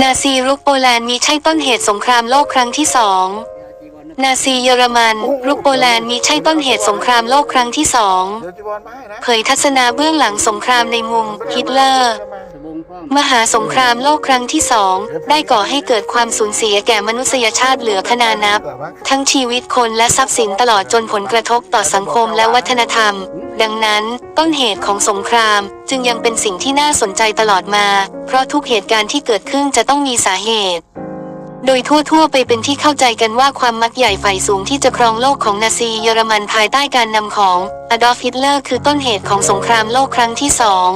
นาซีรุกโปแลนด์มีใช่ต้นเหตุสงครามโลกครั้งที่สองนาซีเยอรมัน รุกโปแลนด์มีใช่ต้นเหตุสงครามโลกครั้งที่สองเดี๋ยวจีวรมาให้นะเผยทัศนาเบื้องหลังสงครามในมุมฮิตเลอร์ มหาสงครามโลกครั้งที่สองได้ก่อให้เกิดความสูญเสียแก่มนุษยชาติเหลือขนานับ ทั้งชีวิตคนและทรัพย์สินตลอดจนผลกระทบต่อสังคมและวัฒนธรรม ดังนั้นต้นเหตุของสงครามจึงยังเป็นสิ่งที่น่าสนใจตลอดมา เพราะทุกเหตุการณ์ที่เกิดขึ้นจะต้องมีสาเหตุโดยทั่วๆ ไปเป็นที่เข้าใจกันว่าความมักใหญ่ฝ่ายสูงที่จะครองโลกของนาซีเยอรมันภายใต้การนำของอดอล์ฟฮิตเลอร์คือต้นเหตุของสงครามโลกครั้งที่สอง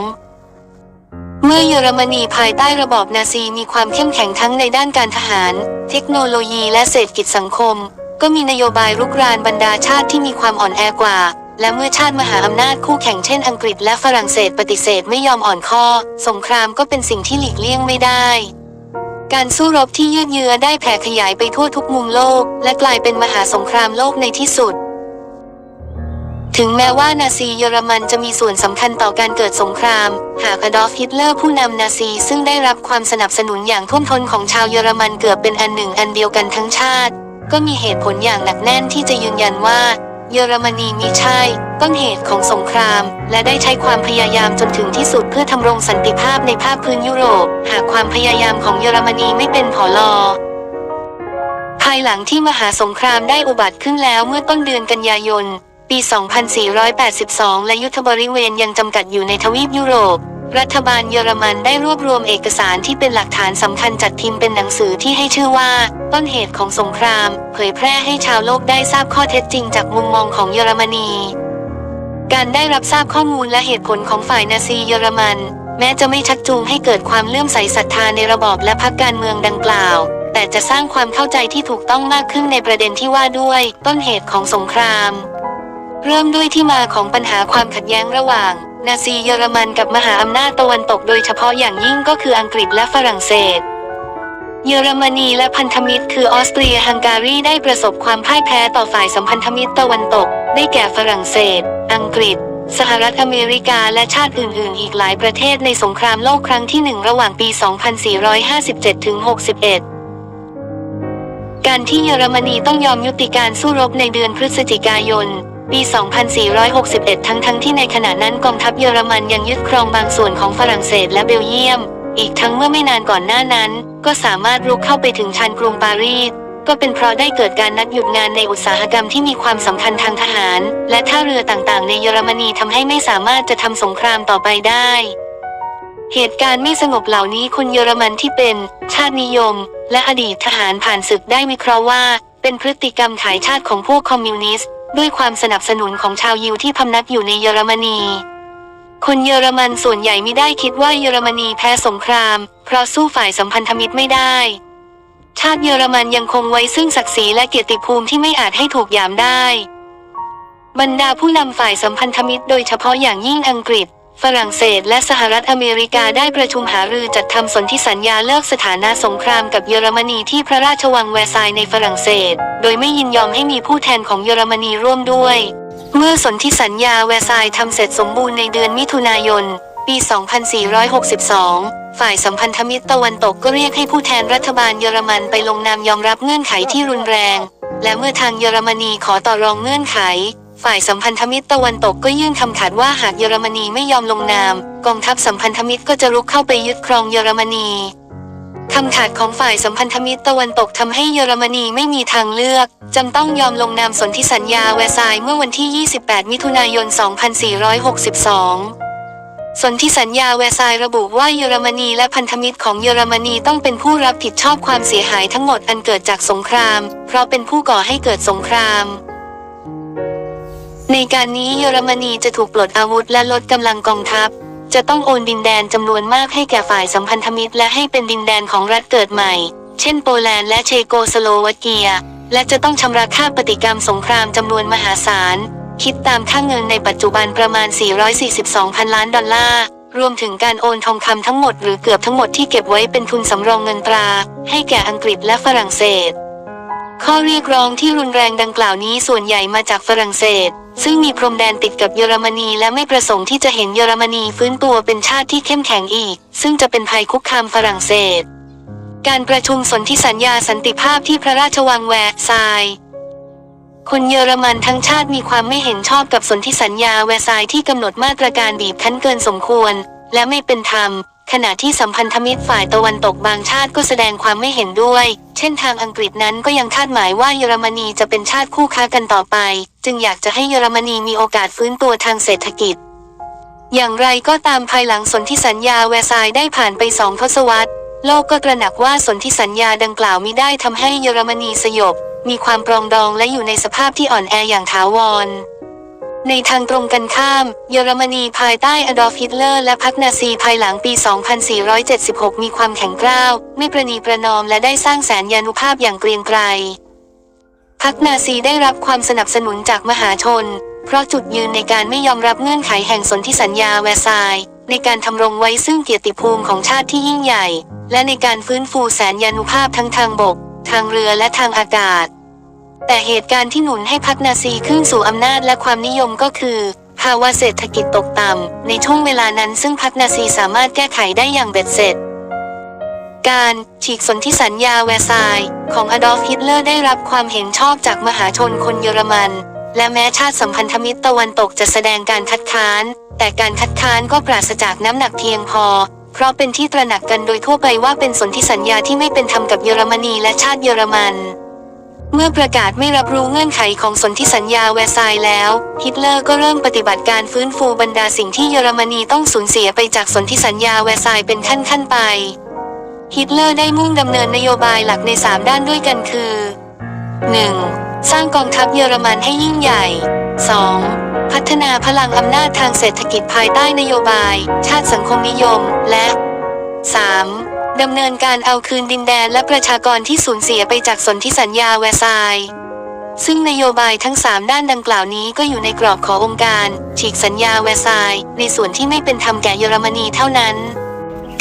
เมื่อเยอรมนีภายใต้ระบอบนาซีมีความเข้มแข็งทั้งในด้านการทหาร เทคโนโลยีและเศรษฐกิจสังคม ก็มีนโยบายรุกรานบรรดาชาติที่มีความอ่อนแอกว่า และเมื่อชาติมหาอำนาจคู่แข่งเช่นอังกฤษและฝรั่งเศสปฏิเสธไม่ยอมอ่อนข้อ สงครามก็เป็นสิ่งที่หลีกเลี่ยงไม่ได้ การสู้รบที่ยืดเยื้อได้แผ่ขยายไปทั่วทุกมุมโลก และกลายเป็นมหาสงครามโลกในที่สุด ถึงแม้ว่านาซีเยอรมันจะมีส่วนสำคัญต่อการเกิดสงคราม หากอดอล์ฟฮิตเลอร์ผู้นำนาซีซึ่งได้รับความสนับสนุนอย่างท่วมท้นของชาวเยอรมันเกือบเป็นอันหนึ่งอันเดียวกันทั้งชาติ ก็มีเหตุผลอย่างหนักแน่นที่จะยืนยันว่า เยอรมนีมิใช่ ต้นเหตุของสงคราม และได้ใช้ความพยายามจนถึงที่สุดเพื่อทำรงสันติภาพในภาคพื้นยุโรป หากความพยายามของเยอรมนีไม่เป็นผอลอภายหลังที่มหาสงครามได้อุบัติขึ้นแล้วเมื่อต้นเดือนกันยายน ปี 2482 และยุทธบริเวณยังจำกัดอยู่ในทวีปยุโรป รัฐบาลเยอรมันได้รวบรวมเอกสารที่เป็นหลักฐานสำคัญจัดพิมพ์เป็นหนังสือที่ให้ชื่อว่า ต้นเหตุของสงคราม เผยแพร่ให้ชาวโลกได้ทราบข้อเท็จจริงจากมุมมองของเยอรมนี การได้รับทราบข้อมูลและเหตุผลของฝ่ายนาซีเยอรมัน แม้จะไม่ชักจูงให้เกิดความเลื่อมใสศรัทธาในระบอบและพรรคการเมืองดังกล่าวแต่จะสร้างความเข้าใจที่ถูกต้องมากขึ้นในประเด็นที่ว่าด้วย ต้นเหตุของสงคราม เริ่มด้วยที่มาของปัญหาความขัดแย้งระหว่าง นาซีเยอรมันกับมหาอำนาจตะวันตกโดยเฉพาะอย่างยิ่งก็คืออังกฤษและฝรั่งเศส เยอรมนีและพันธมิตรคือออสเตรียฮังการีได้ประสบความพ่ายแพ้ต่อฝ่ายสัมพันธมิตรตะวันตก ได้แก่ฝรั่งเศส อังกฤษสหรัฐอเมริกาและชาติอื่น ๆ อีกหลายประเทศในสงครามโลกครั้งที่หนึ่งระหว่างปี 2457 ถึง 61 การที่เยอรมนีต้องยอมยุติการสู้รบในเดือนพฤศจิกายน ปี 2461 ทั้งทั้งที่ในขณะนั้นกองทัพเยอรมันยังยึดครองบางส่วนของฝรั่งเศสและเบลเยียม อีกทั้งเมื่อไม่นานก่อนหน้านั้น ก็สามารถรุกเข้าไปถึงชานกรุงปารีส ก็เป็นเพราะได้เกิดการนัดหยุดงานในอุตสาหกรรมที่มีความสำคัญทางทหาร และท่าเรือต่างๆ ในเยอรมนีทำให้ไม่สามารถจะทำสงครามต่อไปได้เหตุการณ์ไม่สงบเหล่านี้คนเยอรมันที่เป็น ชาตินิยม และอดีตทหารผ่านศึกได้วิเคราะห์ว่า เป็นพฤติกรรมขายชาติของพวกคอมมิวนิสต์ ด้วยความสนับสนุนของชาวยิวที่พำนักอยู่ในเยอรมนี คนเยอรมันส่วนใหญ่ไม่ได้คิดว่าเยอรมนีแพ้สงคราม เพราะสู้ฝ่ายสัมพันธมิตรไม่ได้ ชาติเยอรมันยังคงไว้ซึ่งศักดิ์ศรีและเกียรติภูมิที่ไม่อาจให้ถูกยามได้ บรรดาผู้นำฝ่ายสัมพันธมิตรโดยเฉพาะอย่างยิ่งอังกฤษ ฝรั่งเศสและสหรัฐอเมริกาได้ประชุมหารือจัดทำสนธิสัญญาเลิกสถานะสงครามกับเยอรมนีที่พระราชวังแวร์ซายในฝรั่งเศส โดยไม่ยินยอมให้มีผู้แทนของเยอรมนีร่วมด้วย เมื่อสนธิสัญญาแวร์ซายทำเสร็จสมบูรณ์ในเดือนมิถุนายน ปี 2462 ฝ่ายสัมพันธมิตรตะวันตกก็เรียกให้ผู้แทนรัฐบาลเยอรมันไปลงนามยอมรับเงื่อนไขที่รุนแรง และเมื่อทางเยอรมนีขอต่อรองเงื่อนไข ฝ่ายสัมพันธมิตรตะวันตกก็ยื่นคำขาดว่าหากเยอรมนีไม่ยอมลงนาม กองทัพสัมพันธมิตรก็จะรุกเข้าไปยึดครองเยอรมนีคำขาดของฝ่ายสัมพันธมิตรตะวันตกทำให้เยอรมนีไม่มีทางเลือกจำต้องยอมลงนามสนธิสัญญาแวร์ซายน์เมื่อวันที่ 28 มิถุนายน 2462 สนธิสัญญาแวร์ซายน์ระบุว่าเยอรมนีและพันธมิตรของเยอรมนีต้องเป็นผู้รับผิดชอบความเสียหายทั้งหมดอันเกิดจากสงคราม เพราะเป็นผู้ก่อให้เกิดสงคราม ในการนี้เยอรมนีจะถูกปลดอาวุธและลดกำลังกองทัพ จะต้องโอนดินแดนจำนวนมากให้แก่ฝ่ายสัมพันธมิตร และให้เป็นดินแดนของรัฐเกิดใหม่ เช่นโปแลนด์และเชโกสโลวาเกีย และจะต้องชำระค่าปฏิกรรมสงครามจำนวนมหาศาล คิดตามค่าเงินในปัจจุบันประมาณ 442พันล้านดอลลาร์รวมถึงการโอนทองคำทั้งหมดหรือเกือบทั้งหมดที่เก็บไว้เป็นทุนสำรองเงินตรา ให้แก่อังกฤษและฝรั่งเศส ข้อเรียกร้องที่รุนแรงดังกล่าวนี้ส่วนใหญ่มาจากฝรั่งเศส ซึ่งมีพรมแดนติดกับเยอรมนีและไม่ประสงค์ที่จะเห็นเยอรมนีฟื้นตัวเป็นชาติที่เข้มแข็งอีก ซึ่งจะเป็นภัยคุกคามฝรั่งเศส การประชุมสนธิสัญญาสันติภาพที่พระราชวังแวร์ซายคนเยอรมันทั้งชาติมีความไม่เห็นชอบกับสนธิสัญญาแวร์ซายที่กำหนดมาตรการบีบคั้นเกินสมควร และไม่เป็นธรรม ขณะที่สัมพันธมิตรฝ่ายตะวันตกบางชาติก็แสดงความไม่เห็นด้วย เช่นทางอังกฤษนั้นก็ยังคาดหมายว่าเยอรมนีจะเป็นชาติคู่ค้ากันต่อไป จึงอยากจะให้เยอรมนีมีโอกาสฟื้นตัวทางเศรษฐกิจ อย่างไรก็ตามภายหลังสนธิสัญญาแวร์ซายน์ได้ผ่านไปสองทศวรรษ โลกก็ตระหนักว่าสนธิสัญญาดังกล่าวมิได้ทำให้เยอรมนีสยบ มีความปรองดองและอยู่ในสภาพที่อ่อนแออย่างถาวรในทางตรงกันข้าม เยอรมนีภายใต้อดอล์ฟฮิตเลอร์และพรรคนาซีภายหลังปี 2476 มีความแข็งกร้าว ไม่ประนีประนอมและได้สร้างแสนยานุภาพอย่างเกรียงไกร พรรคนาซีได้รับความสนับสนุนจากมหาชน เพราะจุดยืนในการไม่ยอมรับเงื่อนไขแห่งสนธิสัญญาแวร์ซายน์ในการทำรงไว้ซึ่งเกียรติภูมิของชาติที่ยิ่งใหญ่ และในการฟื้นฟูแสนยานุภาพทั้งทางบก ทางเรือและทางอากาศ แต่เหตุการณ์ที่หนุนให้พรรคนาซีขึ้นสู่อำนาจและความนิยมก็คือ ภาวะเศรษฐกิจตกต่ำในช่วงเวลานั้นซึ่งพรรคนาซีสามารถแก้ไขได้อย่างเบ็ดเสร็จ การฉีกสนธิสัญญาแวร์ซายน์ของอดอล์ฟฮิตเลอร์ได้รับความเห็นชอบจากมหาชนคนเยอรมัน และแม้ชาติสัมพันธมิตรตะวันตกจะแสดงการคัดค้าน แต่การคัดค้านก็ปราศจากน้ำหนักเพียงพอ เพราะเป็นที่ตระหนักกันโดยทั่วไปว่าเป็นสนธิสัญญาที่ไม่เป็นธรรมกับเยอรมนีและชาติเยอรมันเมื่อประกาศไม่รับรู้เงื่อนไขของสนธิสัญญาแวร์ซายน์แล้ว ฮิตเลอร์ก็เริ่มปฏิบัติการฟื้นฟูบรรดาสิ่งที่เยอรมนีต้องสูญเสียไปจากสนธิสัญญาแวร์ซายน์เป็นขั้นๆไป ฮิตเลอร์ได้มุ่งดำเนินนโยบายหลักใน 3 ด้านด้วยกันคือ 1. สร้างกองทัพเยอรมันให้ยิ่งใหญ่ 2. พัฒนาพลังอำนาจทางเศรษฐกิจภายใต้นโยบาย ชาติสังคมนิยม และ 3. ดำเนินการเอาคืนดินแดนและประชากรที่สูญเสียไปจากสนธิสัญญาแวร์ซายน์ซึ่งนโยบายทั้ง 3 ด้านดังกล่าวนี้ก็อยู่ในกรอบขององค์การ ฉีกสัญญาแวร์ซายน์ในส่วนที่ไม่เป็นธรรมแก่เยอรมนีเท่านั้น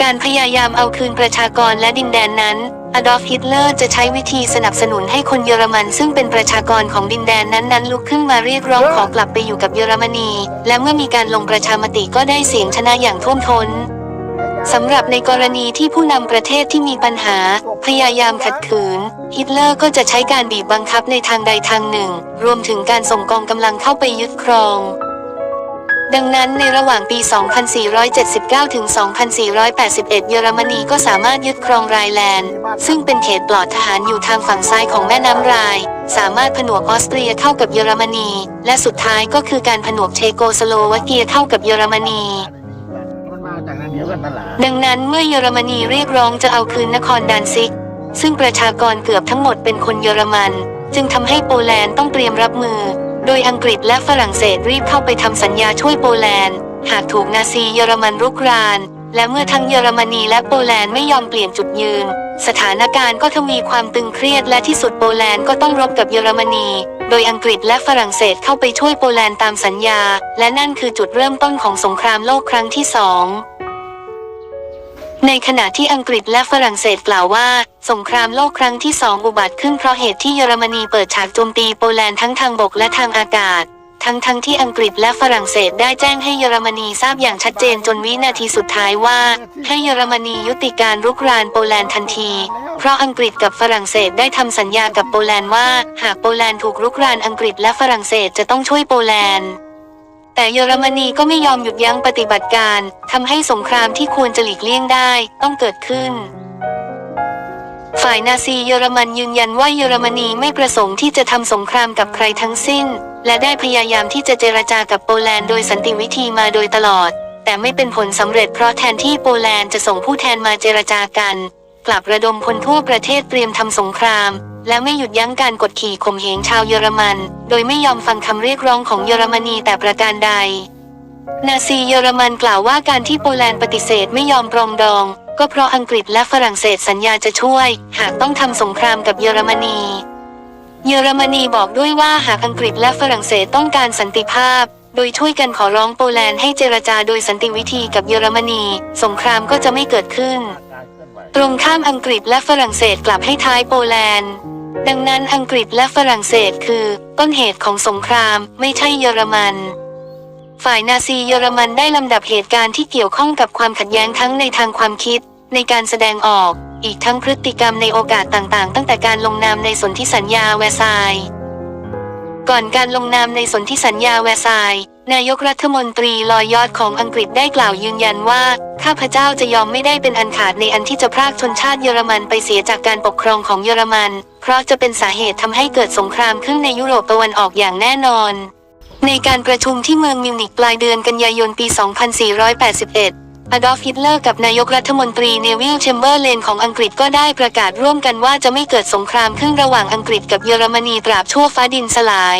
การพยายามเอาคืนประชากรและดินแดนนั้น อดอล์ฟฮิตเลอร์จะใช้วิธีสนับสนุนให้คนเยอรมันซึ่งเป็นประชากรของดินแดนนั้นๆลุกขึ้นมาเรียกร้องขอกลับไปอยู่กับเยอรมนี และเมื่อมีการลงประชามติก็ได้เสียงชนะอย่างท่วมท้นสำหรับในกรณีที่ผู้นำประเทศที่มีปัญหา พยายามขัดขืน ฮิตเลอร์ก็จะใช้การบีบบังคับในทางใดทางหนึ่ง รวมถึงการส่งกองกำลังเข้าไปยึดครอง ดังนั้นในระหว่างปี 2479 ถึง 2481 เยอรมนีก็สามารถยึดครองไรแลนด์ ซึ่งเป็นเขตปลอดทหารอยู่ทางฝั่งซ้ายของแม่น้ำไรน์สามารถผนวกออสเตรียเข้ากับเยอรมนี และสุดท้ายก็คือการผนวกเชโกสโลวาเกียเข้ากับเยอรมนีดังนั้นเมื่อเยอรมนีเรียกร้องจะเอาคืนนครดานซิก ซึ่งประชากรเกือบทั้งหมดเป็นคนเยอรมัน จึงทำให้โปแลนด์ต้องเตรียมรับมือ โดยอังกฤษและฝรั่งเศสรีบเข้าไปทำสัญญาช่วยโปแลนด์ หากถูกนาซีเยอรมันรุกราน และเมื่อทั้งเยอรมนีและโปแลนด์ไม่ยอมเปลี่ยนจุดยืน สถานการณ์ก็ทวีความตึงเครียดและที่สุดโปแลนด์ก็ต้องรบกับเยอรมนี โดยอังกฤษและฝรั่งเศสเข้าไปช่วยโปแลนด์ตามสัญญา และนั่นคือจุดเริ่มต้นของสงครามโลกครั้งที่สองในขณะที่อังกฤษและฝรั่งเศสกล่าวว่า สงครามโลกครั้งที่สองอุบัติขึ้นเพราะเหตุที่เยอรมนีเปิดฉากโจมตีโปแลนด์ทั้งทางบกและทางอากาศ ทั้งทั้งที่อังกฤษและฝรั่งเศสได้แจ้งให้เยอรมนีทราบอย่างชัดเจนจนวินาทีสุดท้ายว่า ให้เยอรมนียุติการรุกรานโปแลนด์ทันที เพราะอังกฤษกับฝรั่งเศสได้ทำสัญญากับโปแลนด์ว่า หากโปแลนด์ถูกรุกรานอังกฤษและฝรั่งเศสจะต้องช่วยโปแลนด์แต่เยอรมนีก็ไม่ยอมหยุดยั้งปฏิบัติการทำให้สงครามที่ควรจะหลีกเลี่ยงได้ต้องเกิดขึ้น ฝ่ายนาซีเยอรมันยืนยันว่าเยอรมนีไม่ประสงค์ที่จะทำสงครามกับใครทั้งสิ้น และได้พยายามที่จะเจรจากับโปแลนด์โดยสันติวิธีมาโดยตลอด แต่ไม่เป็นผลสำเร็จเพราะแทนที่โปแลนด์จะส่งผู้แทนมาเจรจากัน กลับระดมพลทั่วประเทศเตรียมทำสงคราม และไม่หยุดยั้งการกดขี่ข่มเหงชาวเยอรมัน โดยไม่ยอมฟังคำเรียกร้องของเยอรมนีแต่ประการใด นาซีเยอรมันกล่าวว่าการที่โปแลนด์ปฏิเสธไม่ยอมปรองดอง ก็เพราะอังกฤษและฝรั่งเศสสัญญาจะช่วย หากต้องทำสงครามกับเยอรมนี เยอรมนีบอกด้วยว่าหากอังกฤษและฝรั่งเศสต้องการสันติภาพ โดยช่วยกันขอร้องโปแลนด์ให้เจรจาโดยสันติวิธีกับเยอรมนี สงครามก็จะไม่เกิดขึ้น ตรงข้ามอังกฤษและฝรั่งเศสกลับให้ท้ายโปแลนด์ ดังนั้นอังกฤษและฝรั่งเศสคือ ต้นเหตุของสงครามไม่ใช่เยอรมัน ฝ่ายนาซีเยอรมันได้ลำดับเหตุการณ์ที่เกี่ยวข้องกับความขัดแย้งทั้งในทางความคิด ในการแสดงออก อีกทั้งพฤติกรรมในโอกาสต่างๆ ตั้งแต่การลงนามในสนธิสัญญาแวร์ซายน์ก่อนการลงนามในสนธิสัญญาแวร์ซายน์นายกรัฐมนตรีลอยยอดของอังกฤษได้กล่าวยืนยันว่า ข้าพเจ้าจะยอมไม่ได้เป็นอันขาดในอันที่จะพรากชนชาติเยอรมันไปเสียจากการปกครองของเยอรมัน เพราะจะเป็นสาเหตุทำให้เกิดสงครามขึ้นในยุโรปตะวันออกอย่างแน่นอน ในการประชุมที่เมืองมิวนิกปลายเดือนกันยายนปี 2481 อดอล์ฟฮิตเลอร์กับนายกรัฐมนตรีเนวิลเชมเบอร์เลนของอังกฤษก็ได้ประกาศร่วมกันว่าจะไม่เกิดสงครามขึ้นระหว่างอังกฤษกับเยอรมนีตราบชั่วฟ้าดินสลาย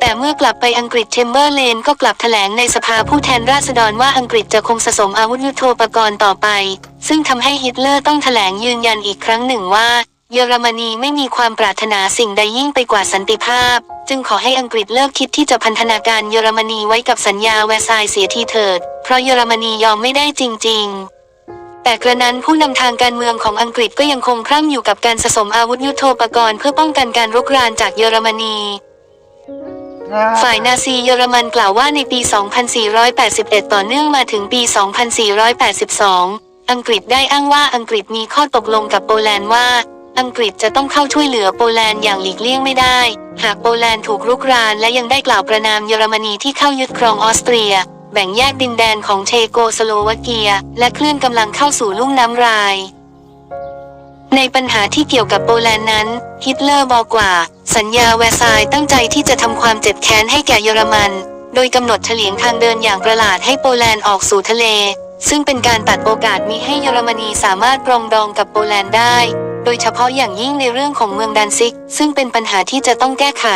แต่เมื่อกลับไปอังกฤษเชมเบอร์เลนก็กลับแถลงในสภาผู้แทนราษฎรว่าอังกฤษจะคงสะสมอาวุธยุโทโธปกรณ์ต่อไป ซึ่งทำให้ฮิตเลอร์ต้องแถลงยืนยันอีกครั้งหนึ่งว่า เยอรมนีไม่มีความปรารถนาสิ่งใดยิ่งไปกว่าสันติภาพ จึงขอให้อังกฤษเลิกคิดที่จะพันธนาการเยอรมนีไว้กับสัญญาแวร์ซายน์เสียทีเถิด เพราะเยอรมนียอมไม่ได้จริง ๆแต่กระนั้นผู้นำทางการเมืองของอังกฤษก็ยังคงคร่ำอยู่กับการสะสมอาวุธยุโทโธปกรณ์เพื่อป้องกันการรุกรานจากเยอรมนี ฝ่ายนาซีเยอรมันกล่าวว่าในปี 2481 ต่อเนื่องมาถึงปี 2482 อังกฤษได้อ้างว่าอังกฤษมีข้อตกลงกับโปแลนด์ว่า อังกฤษจะต้องเข้าช่วยเหลือโปแลนด์อย่างหลีกเลี่ยงไม่ได้ หากโปแลนด์ถูกรุกรานและยังได้กล่าวประนามเยอรมนีที่เข้ายึดครองออสเตรีย แบ่งแยกดินแดนของเชโกสโลวาเกีย และเคลื่อนกำลังเข้าสู่ลุ่มน้ำราย ในปัญหาที่เกี่ยวกับโปแลนด์นั้น ฮิตเลอร์บอกว่า สัญญาแวร์ซายน์ตั้งใจที่จะทำความเจ็บแค้นให้แก่เยอรมัน โดยกำหนดเฉลียงทางเดินอย่างประหลาดให้โปแลนด์ออกสู่ทะเล ซึ่งเป็นการตัดโอกาสมิให้เยอรมนีสามารถปรองดองกับโปแลนด์ได้ โดยเฉพาะอย่างยิ่งในเรื่องของเมืองดันซิก ซึ่งเป็นปัญหาที่จะต้องแก้ไข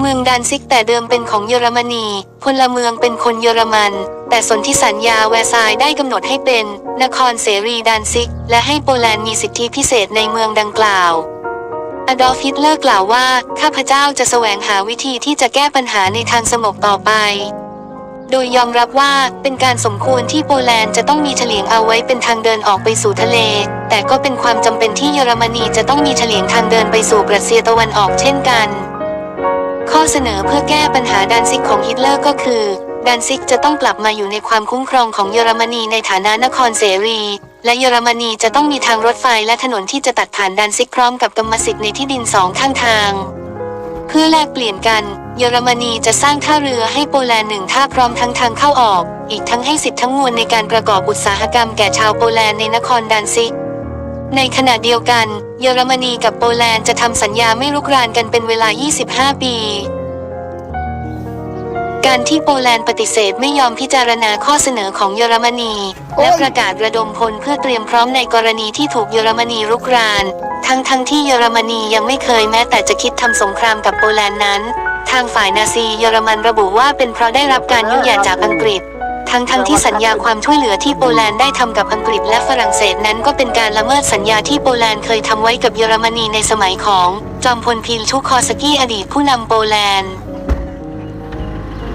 เมืองดันซิกแต่เดิมเป็นของเยอรมนี พลเมืองเป็นคนเยอรมัน แต่สนธิสัญญาแวร์ซายน์ได้กำหนดให้เป็นนครเสรีดันซิก และให้โปแลนด์มีสิทธิพิเศษในเมืองดังกล่าวอดอล์ฟฮิตเลอร์กล่าวว่า ข้าพเจ้าจะแสวงหาวิธีที่จะแก้ปัญหาในทางสงบต่อไป โดยยอมรับว่าเป็นการสมควรที่โปแลนด์จะต้องมีเฉลียงเอาไว้เป็นทางเดินออกไปสู่ทะเล แต่ก็เป็นความจำเป็นที่เยอรมนีจะต้องมีเฉลียงทางเดินไปสู่ปรัสเซียตะวันออกเช่นกัน ข้อเสนอเพื่อแก้ปัญหาดันซิกของฮิตเลอร์ก็คือดันซิกจะต้องกลับมาอยู่ในความคุ้มครองของเยอรมนีในฐานะนครเสรี และเยอรมนีจะต้องมีทางรถไฟและถนนที่จะตัดผ่านดันซิกพร้อมกับกรรมสิทธิ์ในที่ดินสองข้างทาง เพื่อแลกเปลี่ยนกัน เยอรมนีจะสร้างท่าเรือให้โปแลนด์หนึ่งท่าพร้อมทั้งทางเข้าออก อีกทั้งให้สิทธิ์ทั้งมวลในการประกอบอุตสาหกรรมแก่ชาวโปแลนด์ในนครดันซิก ในขณะเดียวกัน เยอรมนีกับโปแลนด์จะทำสัญญาไม่รุกรานกันเป็นเวลา 25 ปี การที่โปแลนด์ปฏิเสธไม่ยอมพิจารณาข้อเสนอของเยอรมนี และประกาศระดมพลเพื่อเตรียมพร้อมในกรณีที่ถูกเยอรมนีรุกราน ทั้งทั้งที่เยอรมนียังไม่เคยแม้แต่จะคิดทำสงครามกับโปแลนด์นั้น ทางฝ่ายนาซีเยอรมันระบุว่าเป็นเพราะได้รับการยุ่งยาจากอังกฤษ ทั้งทั้งที่สัญญาความช่วยเหลือที่โปแลนด์ได้ทำกับอังกฤษและฝรั่งเศสนั้นก็เป็นการละเมิดสัญญาที่โปแลนด์เคยทำไว้กับเยอรมนีในสมัยของ จอมพลพิลชุคอสกี้อดีตผู้นำโปแลนด์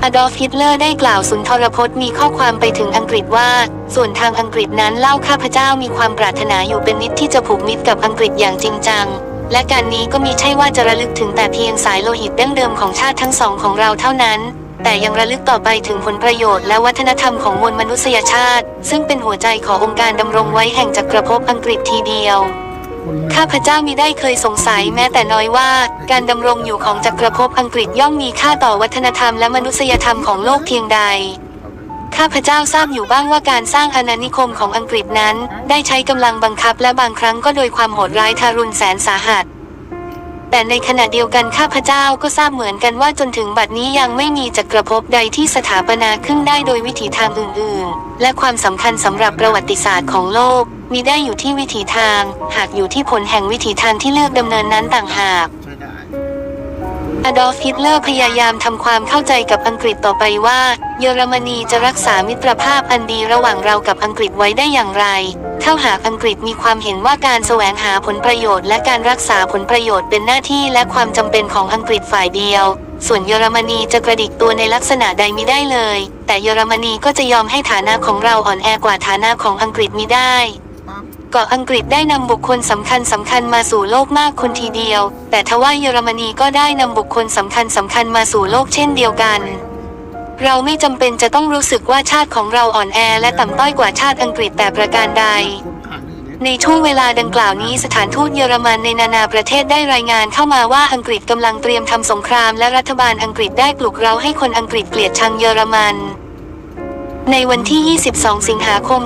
อดอล์ฟฮิตเลอร์ได้กล่าวสุนทรพจน์มีข้อความไปถึงอังกฤษว่า ส่วนทางอังกฤษนั้นเล่าข้าพเจ้ามีความปรารถนาอยู่เป็นนิดที่จะผูกมิตรกับอังกฤษอย่างจริงจัง และการนี้ก็มีใช่ว่าจะระลึกถึงแต่เพียงสายโลหิตดั้งเดิมของชาติทั้งสองของเราเท่านั้น แต่ยังระลึกต่อไปถึงผลประโยชน์และวัฒนธรรมของมวลมนุษยชาติ ซึ่งเป็นหัวใจขององค์การดำรงไว้แห่งจักรภพอังกฤษทีเดียวข้าพเจ้ามิได้เคยสงสัยแม้แต่น้อยว่า การดำรงอยู่ของจักรภพอังกฤษย่อมมีค่าต่อวัฒนธรรมและมนุษยธรรมของโลกเพียงใด ข้าพเจ้าทราบอยู่บ้างว่าการสร้างอาณานิคมของอังกฤษนั้น ได้ใช้กำลังบังคับและบางครั้งก็โดยความโหดร้ายทารุณแสนสาหัส แต่ในขณะเดียวกันข้าพเจ้าก็ทราบเหมือนกันว่าจนถึงบัดนี้ยังไม่มีจักรภพใดที่สถาปนาขึ้นได้โดยวิถีทางอื่นๆ และความสำคัญสำหรับประวัติศาสตร์ของโลกมีได้อยู่ที่วิถีทาง หากอยู่ที่ผลแห่งวิถีทางที่เลือกดำเนินนั้นต่างหาก อดอล์ฟฮิตเลอร์พยายามทำความเข้าใจกับอังกฤษต่อไปว่า เยอรมนีจะรักษามิตรภาพอันดีระหว่างเรากับอังกฤษไว้ได้อย่างไร ถ้าหากอังกฤษมีความเห็นว่าการแสวงหาผลประโยชน์และการรักษาผลประโยชน์เป็นหน้าที่และความจำเป็นของอังกฤษฝ่ายเดียว ส่วนเยอรมนีจะกระดิกตัวในลักษณะใดมิได้เลย แต่เยอรมนีก็จะยอมให้ฐานะของเราอ่อนแอกว่าฐานะของอังกฤษมิได้ เกาะอังกฤษได้นำบุคคลสำคัญสำคัญมาสู่โลกมากคนทีเดียว แต่ทว่าเยอรมนีก็ได้นำบุคคลสำคัญสำคัญมาสู่โลกเช่นเดียวกัน เราไม่จำเป็นจะต้องรู้สึกว่าชาติของเราอ่อนแอและต่ำต้อยกว่าชาติอังกฤษแต่ประการใดในช่วงเวลาดังกล่าวนี้สถานทูตเยอรมันในนานาประเทศได้รายงานเข้ามาว่าอังกฤษกำลังเตรียมทำสงครามและรัฐบาลอังกฤษได้ปลุกเราให้คนอังกฤษเกลียดชังเยอรมัน ในวันที่ 22 สิงหาคม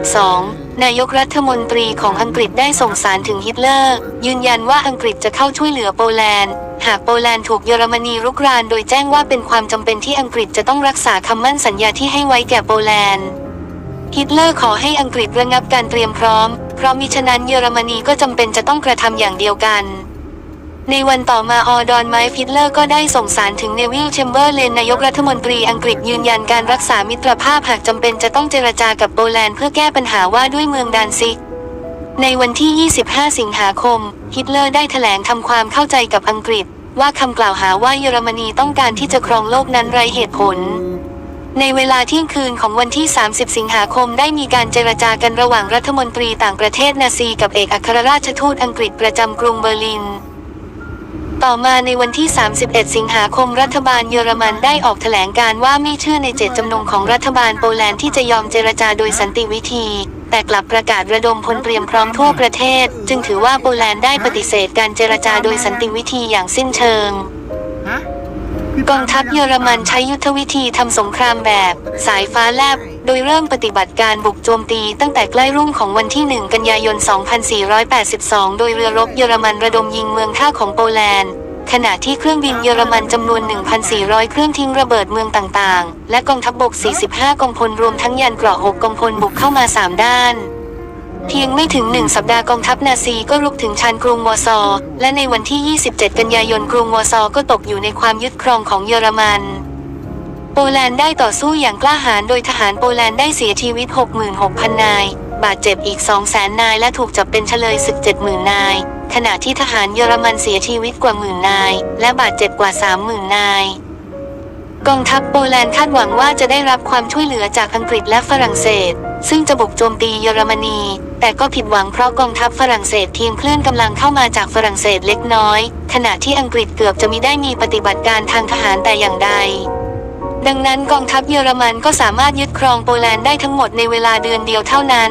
2482 นายกรัฐมนตรีของอังกฤษได้ส่งสารถึงฮิตเลอร์ ยืนยันว่าอังกฤษจะเข้าช่วยเหลือโปแลนด์ หากโปแลนด์ถูกเยอรมนีรุกรานโดยแจ้งว่าเป็นความจำเป็นที่อังกฤษจะต้องรักษาคำมั่นสัญญาที่ให้ไว้แก่โปแลนด์ฮิตเลอร์ขอให้อังกฤษระงับการเตรียมพร้อม เพราะมิฉะนั้นเยอรมนีก็จำเป็นจะต้องกระทำอย่างเดียวกัน ในวันต่อมาออดอนไมฟ์ฮิตเลอร์ก็ได้ส่งสารถึงเนวิลเชมเบอร์เลนนายกรัฐมนตรีอังกฤษยืนยันการรักษามิตรภาพหากจำเป็นจะต้องเจรจากับโปแลนด์เพื่อแก้ปัญหาว่าด้วยเมืองดานซิก ในวันที่ 25 สิงหาคม ฮิตเลอร์ได้แถลงทำความเข้าใจกับอังกฤษ ว่าคำกล่าวหาว่าเยอรมนีต้องการที่จะครองโลกนั้นไร้เหตุผล ในเวลาเที่ยงคืนของวันที่ 30 สิงหาคมได้มีการเจรจากันระหว่างรัฐมนตรีต่างประเทศนาซีกับเอกอัครราชทูตอังกฤษประจำกรุงเบอร์ลิน ต่อมาในวันที่ 31 สิงหาคมรัฐบาลเยอรมันได้ออกแถลงการว่าไม่เชื่อในเจตจำนงของรัฐบาลโปแลนด์ที่จะยอมเจรจาโดยสันติวิธี แต่กลับประกาศระดมพลเตรียมพร้อมทั่วประเทศ จึงถือว่าโปแลนด์ได้ปฏิเสธการเจรจาโดยสันติวิธีอย่างสิ้นเชิงฮะกองทัพเยอรมันใช้ยุทธวิธีทำสงครามแบบ สายฟ้าแลบ โดยเริ่มปฏิบัติการบุกโจมตีตั้งแต่ใกล้รุ่งของวันที่ 1 กันยายน 2482 โดยเรือรบเยอรมันระดมยิงเมืองท่าของโปแลนด์ ขณะที่เครื่องบินเยอรมันจำนวน 1,400 เครื่องทิ้งระเบิดเมืองต่างๆ และกองทัพบบก 45 กองพลรวมทั้งยานเกราะ 6 กองพลบุกเข้ามา 3 ด้านเพียงไม่ถึงหนึ่งสัปดาห์กองทัพนาซีก็รุกถึงชานกรุงวอร์ซอ และในวันที่ 27 กันยายนกรุงวอร์ซอก็ตกอยู่ในความยึดครองของเยอรมัน โปแลนด์ได้ต่อสู้อย่างกล้าหาญโดยทหารโปแลนด์ได้เสียชีวิต 66,000 นาย บาดเจ็บอีก 200,000 นาย และถูกจับเป็นเฉลยศึก 70,000 นาย ขณะที่ทหารเยอรมันเสียชีวิตกว่าหมื่นนาย และบาดเจ็บกว่า 30,000 นายกองทัพโปแลนด์คาดหวังว่าจะได้รับความช่วยเหลือจากอังกฤษและฝรั่งเศส ซึ่งจะบุกโจมตีเยอรมนี แต่ก็ผิดหวังเพราะกองทัพฝรั่งเศสเพียงเคลื่อนกำลังเข้ามาจากฝรั่งเศสเล็กน้อย ขณะที่อังกฤษเกือบจะมิได้มีปฏิบัติการทางทหารแต่อย่างใด ดังนั้นกองทัพเยอรมันก็สามารถยึดครองโปแลนด์ได้ทั้งหมดในเวลาเดือนเดียวเท่านั้น